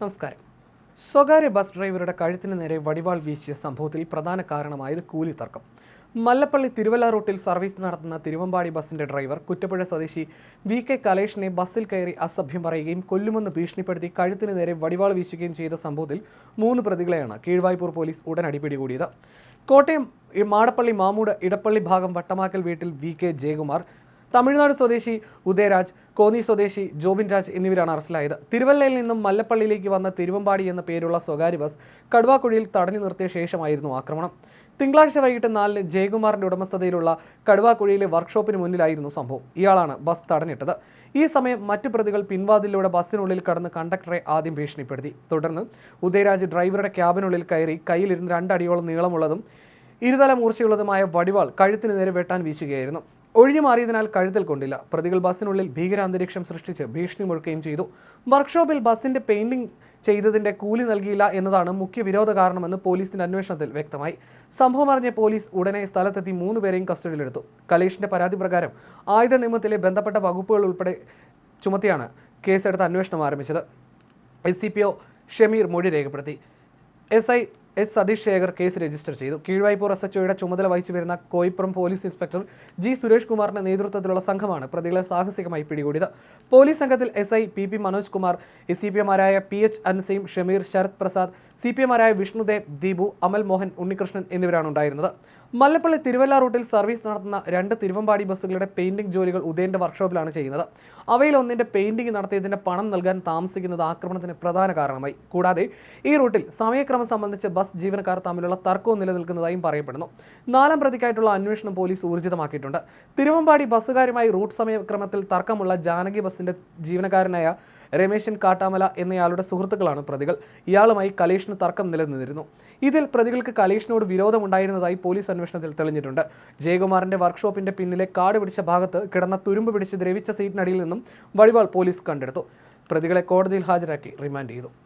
നമസ്കാരം. സ്വകാര്യ ബസ് ഡ്രൈവറുടെ കഴുത്തിന് നേരെ വടിവാൾ വീശിയ സംഭവത്തിൽ പ്രധാന കാരണമായത് കൂലി തർക്കം. മല്ലപ്പള്ളി തിരുവല്ല റൂട്ടിൽ സർവീസ് നടത്തുന്ന തിരുവമ്പാടി ബസിന്റെ ഡ്രൈവർ കുറ്റപ്പുഴ സ്വദേശി വി കെ കലേഷിനെ ബസ്സിൽ കയറി അസഭ്യം പറയുകയും കൊല്ലുമെന്ന് ഭീഷണിപ്പെടുത്തി കഴുത്തിന് നേരെ വടിവാൾ വീശുകയും ചെയ്ത സംഭവത്തിൽ മൂന്ന് പ്രതികളെയാണ് കീഴ്വായ്പൂർ പോലീസ് ഉടനടി പിടികൂടിയത്. കോട്ടയം മാടപ്പള്ളി മാമൂട് ഇടപ്പള്ളി ഭാഗം വട്ടമാക്കൽ വീട്ടിൽ വി കെ ജയകുമാർ തമിഴ്നാട് സ്വദേശി ഉദയരാജ് കോന്നി സ്വദേശി ജോബിൻ രാജ് എന്നിവരാണ് അറസ്റ്റിലായത്. തിരുവല്ലയിൽ നിന്നും മല്ലപ്പള്ളിയിലേക്ക് വന്ന തിരുവമ്പാടി എന്ന പേരുള്ള സ്വകാര്യ ബസ് കടുവാക്കുഴിയിൽ തടഞ്ഞു നിർത്തിയ ശേഷമായിരുന്നു ആക്രമണം. തിങ്കളാഴ്ച വൈകിട്ട് നാലിന് ജയകുമാറിന്റെ ഉടമസ്ഥതയിലുള്ള കടുവാക്കുഴിയിലെ വർക്ക്ഷോപ്പിന് മുന്നിലായിരുന്നു സംഭവം. ഇയാളാണ് ബസ് തടഞ്ഞിട്ടത്. ഈ സമയം മറ്റു പ്രതികൾ പിൻവാതിലൂടെ ബസ്സിനുള്ളിൽ കടന്ന് കണ്ടക്ടറെ ആദ്യം ഭീഷണിപ്പെടുത്തി. തുടർന്ന് ഉദയരാജ് ഡ്രൈവറുടെ ക്യാബിനുള്ളിൽ കയറി കയ്യിലിരുന്ന് രണ്ടടിയോളം നീളമുള്ളതും ഇരുതല മൂർച്ചയുള്ളതുമായ വടിവാൾ കഴുത്തിന് നേരെ വെട്ടാൻ വീശുകയായിരുന്നു. ഒഴിഞ്ഞു മാറിയതിനാൽ കഴുത്തിൽ കൊണ്ടില്ല. പ്രതികൾ ബസ്സിനുള്ളിൽ ഭീകരാന്തരീക്ഷം സൃഷ്ടിച്ച് ഭീഷണി മുഴക്കുകയും ചെയ്തു. വർക്ക്ഷോപ്പിൽ ബസ്സിന്റെ പെയിന്റിംഗ് ചെയ്തതിന്റെ കൂലി നൽകിയില്ല എന്നതാണ് മുഖ്യ വിരോധ കാരണമെന്ന് പോലീസിന്റെ അന്വേഷണത്തിൽ വ്യക്തമായി. സംഭവം അറിഞ്ഞ പോലീസ് ഉടനെ സ്ഥലത്തെത്തി മൂന്ന് പേരെയും കസ്റ്റഡിയിലെടുത്തു. കലേഷിന്റെ പരാതി പ്രകാരം ആയുധ നിയമത്തിലെ ബന്ധപ്പെട്ട വകുപ്പുകൾ ഉൾപ്പെടെ ചുമത്തിയാണ് കേസെടുത്ത് അന്വേഷണം ആരംഭിച്ചത്. S C P O Shameer മൊഴി രേഖപ്പെടുത്തി. S I S Satheesh Shekhar case register ചെയ്തു. കീഴ്വായ്പൂർ എസ് എച്ച്ഒയുടെ ചുമതല വഹിച്ചു വരുന്ന Koipuram police inspector G Suresh കുമാറിന്റെ നേതൃത്വത്തിലുള്ള സംഘമാണ് പ്രതികളെ സാഹസികമായി പിടികൂടിയത്. പോലീസ് സംഘത്തിൽ S I P P Manoj Kumar S C P എമാരായ P H Anseem Shameer Sarath Prasad C P എമാരായ Vishnudev Deepu Amal Mohan Unnikrishnan എന്നിവരാണ് ഉണ്ടായിരുന്നത്. മല്ലപ്പള്ളി തിരുവല്ല റൂട്ടിൽ സർവീസ് നടത്തുന്ന രണ്ട് തിരുവമ്പാടി ബസ്സുകളുടെ പെയിന്റിംഗ് ജോലികൾ ഉദയന്റെ വർക്ക്ഷോപ്പിലാണ് ചെയ്യുന്നത്. അവയിൽ ഒന്നിന്റെ പെയിന്റിംഗ് നടത്തിയതിന്റെ പണം നൽകാൻ താമസിക്കുന്നത് ആക്രമണത്തിന് പ്രധാന കാരണമായി. കൂടാതെ ഈ റൂട്ടിൽ സമയക്രമം സംബന്ധിച്ച് ബസ് ജീവനക്കാർ തമ്മിലുള്ള തർക്കവും നിലനിൽക്കുന്നതായും പറയപ്പെടുന്നു. നാലാം പ്രതിക്കായിട്ടുള്ള അന്വേഷണം പോലീസ് ഊർജിതമാക്കിയിട്ടുണ്ട്. തിരുവമ്പാടി ബസ്സുകാരുമായി റൂട്ട് സമയക്രമത്തിൽ തർക്കമുള്ള ജാനകി ബസിന്റെ ജീവനക്കാരനായ രമേശൻ കാട്ടാമല എന്നയാളുടെ സുഹൃത്തുക്കളാണ് പ്രതികൾ. ഇയാളുമായി കലേഷിന് തർക്കം നിലനിന്നിരുന്നു. ഇതിൽ പ്രതികൾക്ക് കലേഷിനോട് വിരോധമുണ്ടായിരുന്നതായി പോലീസ് അന്വേഷണത്തിൽ തെളിഞ്ഞിട്ടുണ്ട്. ജയകുമാറിന്റെ വർക്ക്ഷോപ്പിന്റെ പിന്നിലെ കാട് പിടിച്ച ഭാഗത്ത് കിടന്ന തുരുമ്പ് പിടിച്ച് ദ്രവിച്ച സീറ്റിനടിയിൽ നിന്നും വഴിവാൾ പോലീസ് കണ്ടെടുത്തു. പ്രതികളെ കോടതിയിൽ ഹാജരാക്കി റിമാൻഡ് ചെയ്തു.